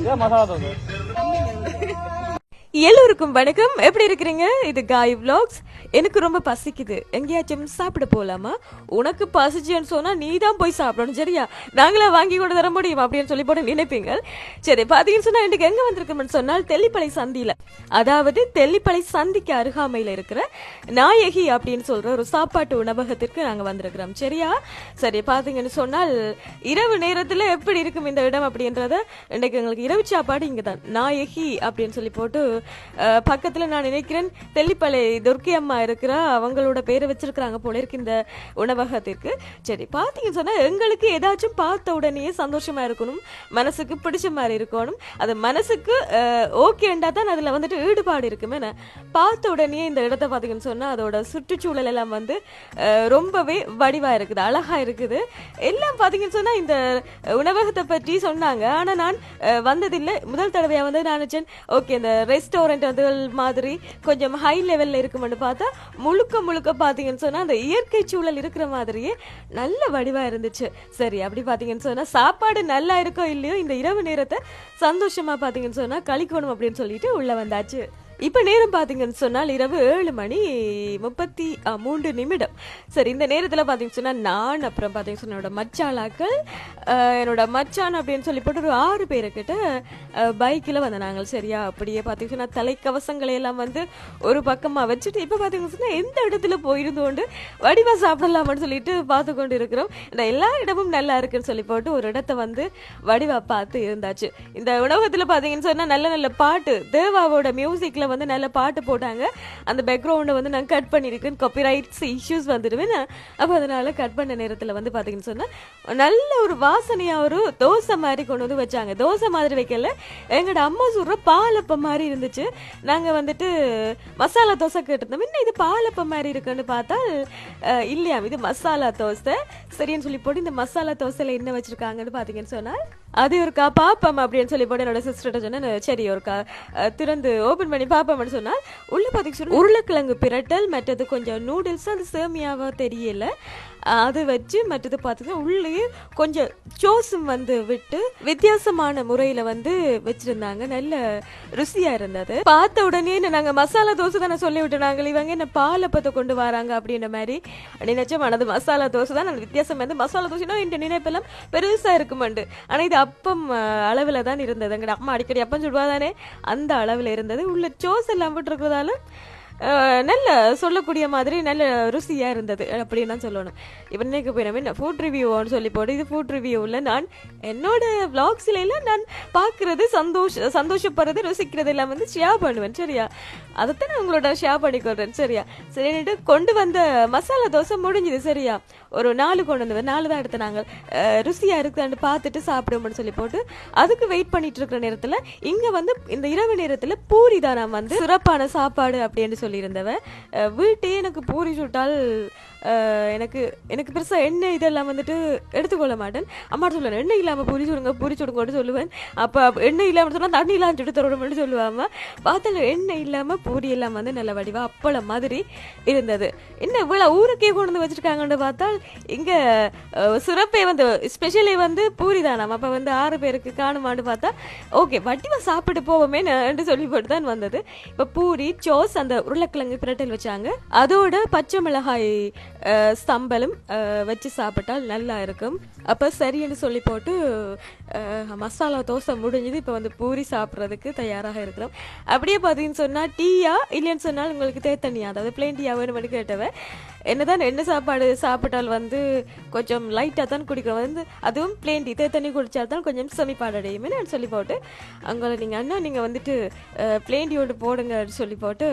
இதான் மசாலா தோசை எல்லோருக்கும் வணக்கம். எப்படி இருக்கிறீங்க? இது காய் vlogs. எனக்கு ரொம்ப பசிக்குது. எங்கேயாச்சும் சாப்பிட போகலாமா உனக்கு பசிச்சுன்னு சொன்னால் நீ தான் போய் சாப்பிடணும் சரியா? நாங்களா வாங்கி கொண்டு தர முடியும்? அப்படின்னு சொல்லி போட்டு நினைப்பீங்க. சரி பார்த்தீங்கன்னு சொன்னால் இன்னைக்கு எங்கே வந்திருக்கோம்னு சொன்னால் தெல்லிப்பளை சந்தியில். அதாவது தெல்லிப்பளை சந்திக்கு அருகாமையில் இருக்கிற நாயகி அப்படின்னு சொல்கிற ஒரு சாப்பாட்டு உணவகத்திற்கு நாங்கள் வந்திருக்கிறோம் சரியா? சரி பார்த்தீங்கன்னு சொன்னால் இரவு நேரத்தில் எப்படி இருக்கும் இந்த இடம் அப்படின்றத இன்றைக்கு எங்களுக்கு இரவு சாப்பாடு இங்கே தான் நாயகி அப்படின்னு சொல்லி போட்டு பக்கத்துல நான் நினைக்கிறேன் தெல்லிப்பளை துர்க்கி அம்மா இருக்கிற அவங்களோட பேரை வச்சிருக்கிறாங்க போல இருக்கு இந்த உணவகத்திற்கு. சரி பார்த்தீங்கன்னு சொன்னா எங்களுக்கு ஏதாச்சும் பார்த்த உடனே சந்தோஷமா இருக்கணும் மனசுக்கு பிடிச்ச மாதிரி இருக்கணும். அது மனசுக்கு ஓகேண்டா தான் அதுல வந்துட்டு ஈடுபாடு இருக்குமே நான் பார்த்த உடனே இந்த இடத்த பார்த்தீங்கன்னு சொன்னா அதோட சுற்றுச்சூழல் எல்லாம் வந்து அஹ், ரொம்பவே வடிவா இருக்குது அழகா இருக்குது. எல்லாம் பார்த்தீங்கன்னு சொன்னா இந்த உணவகத்தை பற்றி சொன்னாங்க. ஆனா நான் வந்ததில்லை. முதல் தடவையா வந்து நான் நினைச்சேன் ஓகே இந்த ரெஸ்ட் அது மாதிரி கொஞ்சம் ஹை லெவலில் இருக்குமென்னு பார்த்தா முழுக்க முழுக்க பார்த்தீங்கன்னு சொன்னால் அந்த இயற்கை சூழல் இருக்கிற மாதிரியே நல்ல வடிவாக இருந்துச்சு. சரி அப்படி பார்த்தீங்கன்னு சொன்னால் சாப்பாடு நல்லா இருக்கோ இல்லையோ இந்த இரவு நேரத்தை சந்தோஷமாக பார்த்தீங்கன்னு சொன்னால் கழிக்கணும் அப்படின்னு சொல்லிட்டு உள்ளே வந்தாச்சு. இப்போ நேரம் பார்த்தீங்கன்னு சொன்னால் இரவு ஏழு மணி முப்பத்தி மூன்று நிமிடம். சரி இந்த நேரத்தில் பார்த்தீங்கன்னு சொன்னால் நான் அப்புறம் பார்த்தீங்கன்னு சொன்னா என்னோட மச்சாளாக்கள் என்னோட மச்சான் அப்படின்னு சொல்லி போட்டு ஒரு ஆறு பேரை கிட்ட பைக்கில் வந்த நாங்கள் சரியா அப்படியே பார்த்தீங்கன்னு சொன்னால் தலைக்கவசங்களை எல்லாம் வந்து ஒரு பக்கமாக வச்சுட்டு இப்போ பார்த்தீங்கன்னு சொன்னால் எந்த இடத்துல போயிருந்தோண்டு வடிவா சாப்பிடலாமான்னு சொல்லிட்டு பார்த்து கொண்டு இருக்கிறோம் இந்த எல்லா இடமும் நல்லா இருக்குன்னு சொல்லி போட்டு ஒரு இடத்த வந்து வடிவா பார்த்து இருந்தாச்சு. இந்த உணவகத்தில் பார்த்தீங்கன்னு சொன்னால் நல்ல நல்ல பாட்டு தேவாவோட வந்து நல்ல பாட்டு போட்டாங்க. அந்த பேக்ரவுண்டை வந்து நான் கட் பண்ணியிருக்கேன். காப்பிரைட்ஸ் இஷ்யூஸ் வந்துடுவேன் அப்போ அதனால கட் பண்ண நேரத்தில் வந்து பார்த்தீங்கன்னு சொன்னால் நல்ல ஒரு வாசனையாக ஒரு தோசை மாதிரி கொண்டு வந்து வச்சாங்க. தோசை மாதிரி வைக்கல. எங்களோட அம்மா சொல்ற பாலப்பம் மாதிரி இருந்துச்சு. நாங்கள் வந்துட்டு மசாலா தோசை கேட்டிருந்தோம். என்ன இது பாலப்பம் மாதிரி இருக்குன்னு பார்த்தா இல்லையா? இது மசாலா தோசை. சரின்னு சொல்லி போட்டு இந்த மசாலா தோசையில் என்ன வச்சுருக்காங்கன்னு பார்த்தீங்கன்னு சொன்னால் அது ஒருக்கா பாப்பம் அப்படின்னு சொல்லி போட்டு என்னோட சிஸ்டர்கிட்ட சொன்னேன். சரி ஒருக்கா திறந்து ஓபன் பண்ணி பாப்பம்னு சொன்னால் உள்ள பாத்தீங்கன்னா சொன்னா உருளைக்கிழங்கு பிரட்டல் மற்றது கொஞ்சம் நூடுல்ஸ் அது சேமியாவா தெரியல. அது வச்சு மற்றது பார்த்தீங்கன்னா உள்ளே கொஞ்சம் சோசும் வந்து விட்டு வித்தியாசமான முறையில் வந்து வச்சிருந்தாங்க. நல்ல ருசியாக இருந்தது. பார்த்த உடனே என்ன நாங்க மசாலா தோசை தானே சொல்லி விட்டுனாங்களே இவங்க என்ன பாலப்பத்தை கொண்டு வராங்க அப்படின்ற மாதிரி. நினைச்சோம் மனது மசாலா தோசை தான். நல்ல வித்தியாசம் வந்து மசாலா தோசைனா இந்த நினைப்பெல்லாம் பெருசாக இருக்குமெண்டு. ஆனால் இது அப்பம் அளவில் தான் இருந்தது எங்கட அம்மா அடிக்கடி அப்பம் சுடுவா தானே அந்த அளவில் இருந்தது. உள்ள சோஸ் எல்லாம் விட்டுருக்கிறதால நல்ல சொல்லக்கூடிய மாதிரி நல்ல ருசியாக இருந்தது. அப்படின்னு தான் சொல்லணும். இப்போ இன்னைக்கு போய் என்ன ஃபுட் ரிவ்யூன்னு சொல்லி போட்டு இது ஃபுட் ரிவ்யூவில் நான் என்னோட vlogsல எல்லாம் நான் பார்க்குறது சந்தோஷ சந்தோஷப்படுறது ருசிக்கிறது எல்லாம் வந்து ஷேர் பண்ணுவேன் சரியா? அதைத்தான் நான் உங்களோட ஷேர் பண்ணிக்கொள்றேன் சரியா? சரின்னுட்டு கொண்டு வந்த மசாலா தோசை முடிஞ்சுது சரியா? ஒரு நாலு கொண்டு வந்து நாலு தான் எடுத்து நாங்கள் ருசியாக இருக்குதான்னு பார்த்துட்டு சாப்பிடுவோம்னு சொல்லி போட்டு அதுக்கு வெயிட் பண்ணிட்டு இருக்கிற நேரத்தில் இங்கே வந்து இந்த இரவு நேரத்தில் பூரி தான் நான் வந்து சிறப்பான சாப்பாடு அப்படின்னு சொல்லி சொல்லியிருந்தவ வீட்டே எனக்கு பூரி சுட்டால் எனக்கு எனக்கு பெருசா எண்ணெய் இதெல்லாம் வந்துட்டு எடுத்துக்கொள்ள மாட்டேன். அம்மா சொல்லுவேன் எண்ணெய் இல்லாமல் பூரி சுடுங்க பூரி சுடுங்கன்னு சொல்லுவேன். அப்ப எண்ணெய் இல்லாமல் சொன்னால் தண்ணி இல்லாமல் சுட்டு தரணும்னு சொல்லுவாம பார்த்தல எண்ணெய் இல்லாமல் பூரி எல்லாம் வந்து நல்ல வடிவாக அப்பளம் மாதிரி இருந்தது. என்ன இவ்வளோ ஊருக்கே கொண்டு வந்து வச்சிருக்காங்கன்னு பார்த்தால் இங்க சிறப்பே வந்து ஸ்பெஷலி வந்து பூரி தானாம். அப்போ வந்து ஆறு பேருக்கு காணுமான்னு பார்த்தா ஓகே வட்டிவா சாப்பிட்டு போவோமே என்று சொல்லி போட்டு தான் வந்தது. இப்போ பூரி சோஸ் அந்த உருளைக்கிழங்கு பிரட்டல் வச்சாங்க. அதோட பச்சை மிளகாய் சம்பளம் வச்சு சாப்பிட்டால் நல்லா இருக்கும். அப்போ சரின்னு சொல்லி போட்டு மசாலா தோசை முடிஞ்சது இப்போ வந்து பூரி சாப்பிட்றதுக்கு தயாராக இருக்கிறோம். அப்படியே பார்த்தீங்கன்னு சொன்னால் டீயா இல்லைன்னு சொன்னால் உங்களுக்கு தேத்தண்ணியா அதாவது பிளேன் டீயா வேணும்னு கேட்டவன் என்னதான் என்ன சாப்பாடு சாப்பிட்டால் வந்து கொஞ்சம் லைட்டாக தான் குடிக்கிறோம். வந்து அதுவும் பிளேன் டீ. தேத்தண்ணி குடிச்சா தான் கொஞ்சம் செமிப்பாடடையுமே நான் சொல்லி போட்டு அங்கே நீங்கள் அண்ணா நீங்கள் வந்துட்டு பிளேன் டீயோடு போடுங்க சொல்லி போட்டு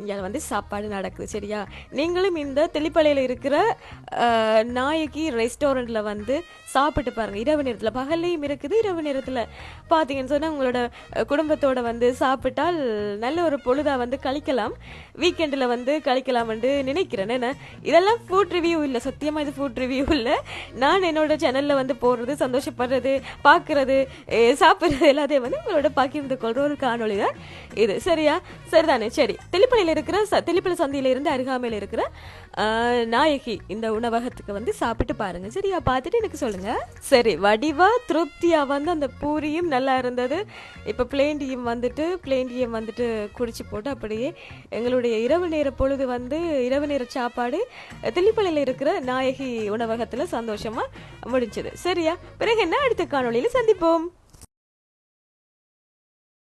இங்கே வந்து சாப்பாடு நடக்குது சரியா? நீங்களும் இந்த தெளிப்பலையில் இருக்கிற நாயகி ரெஸ்டாரண்ட்டில் வந்து சாப்பிட்டு பாருங்கள் இரவு நேரத்தில் பகல்லையும் இருக்குது இரவு நேரத்தில் பார்த்தீங்கன்னு சொன்னால் உங்களோட குடும்பத்தோடு வந்து சாப்பிட்டால் நல்ல ஒரு பொழுதாக வந்து கழிக்கலாம். வீக்கெண்டில் வந்து கழிக்கலாம்னு நினைக்கிறேன். என்ன இதெல்லாம் ஃபுட் ரிவ்யூ இல்லை சத்தியமாக இது ஃபுட் ரிவ்யூ இல்லை. நான் என்னோட சேனலில் வந்து போடுறது சந்தோஷப்படுறது பார்க்குறது சாப்பிட்றது எல்லாத்தையும் வந்து உங்களோட பகிர்ந்து கொள்கிற ஒரு காணொளி தான் இது. சரியா? சரிதானே? சரி. தெளிப்பலையில் இருக்கிற ச தெளிப்பலை அருகாமையில் இருக்கிற நாயகி இந்த உணவகத்துக்கு வந்து சாப்பிட்டு பாருங்க. சரியா? பார்த்துட்டு எனக்கு சொல்லுங்க. சரி வடிவா திருப்தியா வந்து அந்த பூரியும் நல்லா இருந்தது. இப்போ பிளேண்டியும் வந்துட்டு பிளேன் வந்துட்டு குடிச்சு போட்டு அப்படியே எங்களுடைய இரவு நேர பொழுது வந்து இரவு நேர சாப்பாடு தெளிப்பலையில் இருக்கிற நாயகி உணவகத்தில் சந்தோஷமா முடிஞ்சது. சரியா? பிறகு என்ன அடுத்த காணொலியில் சந்திப்போம்.